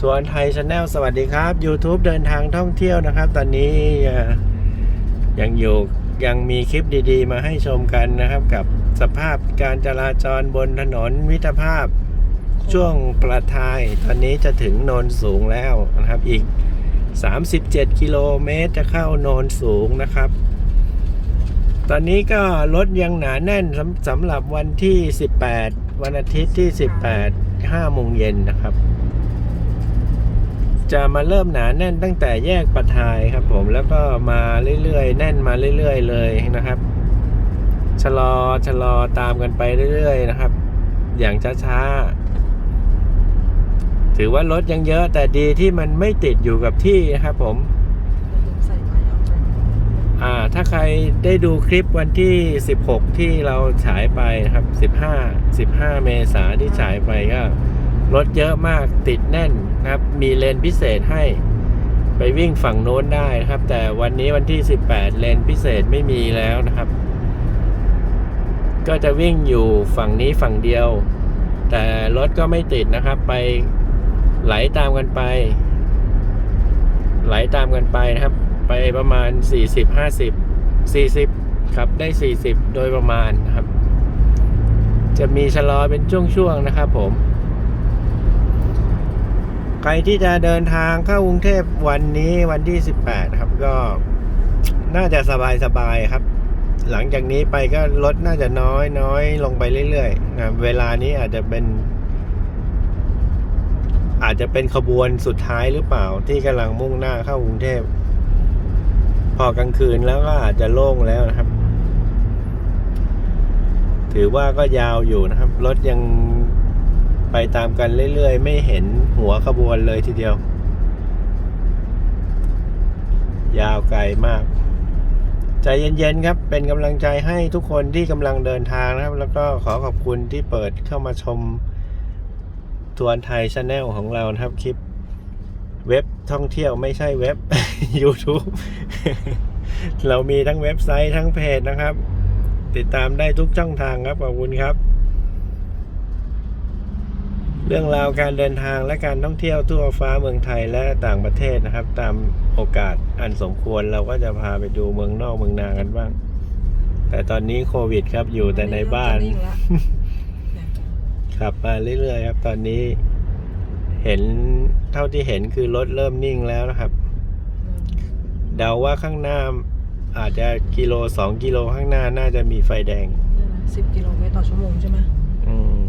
ทวนไทยชาแนลสวัสดีครับ YouTube เดินทางท่องเที่ยวนะครับ ตอนนี้ยังอยู่ยังมีคลิปดีๆ มาให้ชมกันนะครับ กับสภาพการจราจรบนถนนมิตรภาพช่วงประทาย ตอนนี้จะถึงโนนสูงแล้วนะครับอีก 37 กิโลเมตรจะเข้าโนนสูงนะครับ ตอนนี้ก็รถยังหนาแน่นสำสำหรับวันที่ 18 วันอาทิตย์ที่ 18 5โมงเย็นนะครับ จะมาเริ่มหนาแน่นตั้งแต่แยกปะทายครับผมแล้วก็มาเรื่อยๆ แน่นมาเรื่อย ๆ เลยนะครับ ชะลอชะลอตามกันไปเรื่อย ๆ นะครับ อย่างช้าๆถือว่ารถยังเยอะแต่ดีที่มันไม่ติดอยู่กับที่นะครับผมอ่าถ้าใครได้ดูคลิปวันที่ 16 ที่เราฉายไปนะครับ 15 15 เมษาที่ฉายไปก็ รถเยอะมากติดแน่นนะครับ มีเลนพิเศษให้ไปวิ่งฝั่งโน้นได้นะครับ แต่วันนี้วันที่ 18 เลนพิเศษไม่มีแล้วนะครับ ก็จะวิ่งอยู่ฝั่งนี้ฝั่งเดียว แต่รถก็ไม่ติดนะครับ ไปไหลตามกันไป ไหลตามกันไปนะครับ ไปประมาณ 40 50 40ครับได้ 40 โดยประมาณนะครับ จะมีชะลอเป็นช่วงๆนะครับผม ใครที่จะเดินทางเข้ากรุงเทพวันนี้วันที่ 18 ครับก็น่าจะสบายๆครับ หลังจากนี้ไปก็รถน่าจะน้อยน้อยลงไปเรื่อยๆนะเวลานี้อาจจะเป็น อาจจะเป็นขบวนสุดท้ายหรือเปล่าที่กำลังมุ่งหน้าเข้ากรุงเทพ พอกลางคืนแล้วก็อาจจะโล่งแล้วนะครับ ถือว่าก็ยาวอยู่นะครับ รถยัง ไปตามกันเรื่อยๆ ไม่เห็นหัวขบวนเลยทีเดียว ยาวไกลมาก ใจเย็นๆครับ เป็นกำลังใจให้ทุกคนที่กำลังเดินทางนะครับ แล้วก็ขอขอบคุณที่เปิดเข้ามาชมทวนไทยชาแนลของเรานะครับคลิปเว็บท่องเที่ยวไม่ใช่เว็บ YouTube เรามีทั้งเว็บไซต์ทั้งเพจนะครับ ติดตามได้ทุกช่องทางครับ ขอบคุณครับ เรื่องราวการเดินทางและการท่องเที่ยวทั่วฟ้าเมืองไทยและต่างประเทศนะครับ ตามโอกาสอันสมควรเราก็จะพาไปดูเมืองนอกเมืองนากันบ้าง แต่ตอนนี้โควิดครับอยู่แต่ในบ้านจะงละขับมาเรื่อยๆครับ ตอนนี้ เห็นเท่าที่เห็นคือรถเริ่มนิ่งแล้วนะครับ เดาว่าข้างหน้าอาจจะกิโลสองกิโลข้างหน้าน่าจะมีไฟแดงสิบกิโลเมตรต่อชั่วโมงใช่ไหมอืม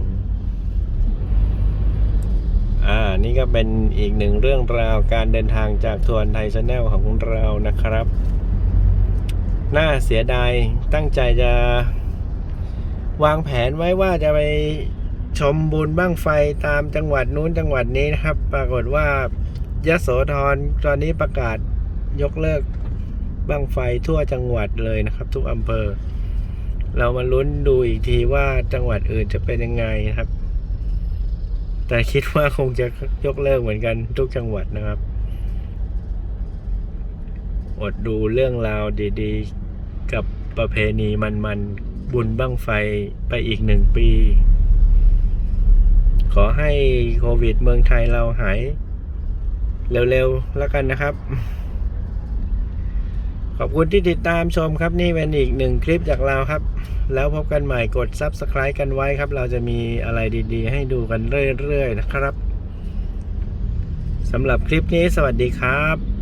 อ่านี่ก็เป็นอีกหนึ่งเรื่องราวการเดินทางจากทวนไทยชาแนลของเรานะครับ น่าเสียดายตั้งใจจะวางแผนไว้ว่าจะไปชมบุญบ้างไฟตามจังหวัดนู้นจังหวัดนี้นะครับ ปรากฏว่ายะโสธรตอนนี้ประกาศยกเลิกบ้างไฟทั่วจังหวัดเลยนะครับ ทุกอำเภอ เรามาลุ้นดูอีกทีว่าจังหวัดอื่นจะเป็นยังไงนะครับ แต่คิดว่าคงจะยกเลิกเหมือนกันทุกจังหวัดนะครับ อดดูเรื่องราวดีๆ กับประเพณีมันๆ บุญบั้งไฟไปอีกหนึ่งปี ขอให้โควิดเมืองไทยเราหาย เร็วๆ แล้วกันนะครับ ขอบคุณที่ติดตามชมครับนี่เป็นอีกหนึ่งคลิปจากเราครับ แล้วพบกันใหม่กด Subscribe กันไว้ครับ เราจะมีอะไรดีๆ ให้ดูกันเรื่อยๆนะครับสำหรับคลิปนี้สวัสดีครับ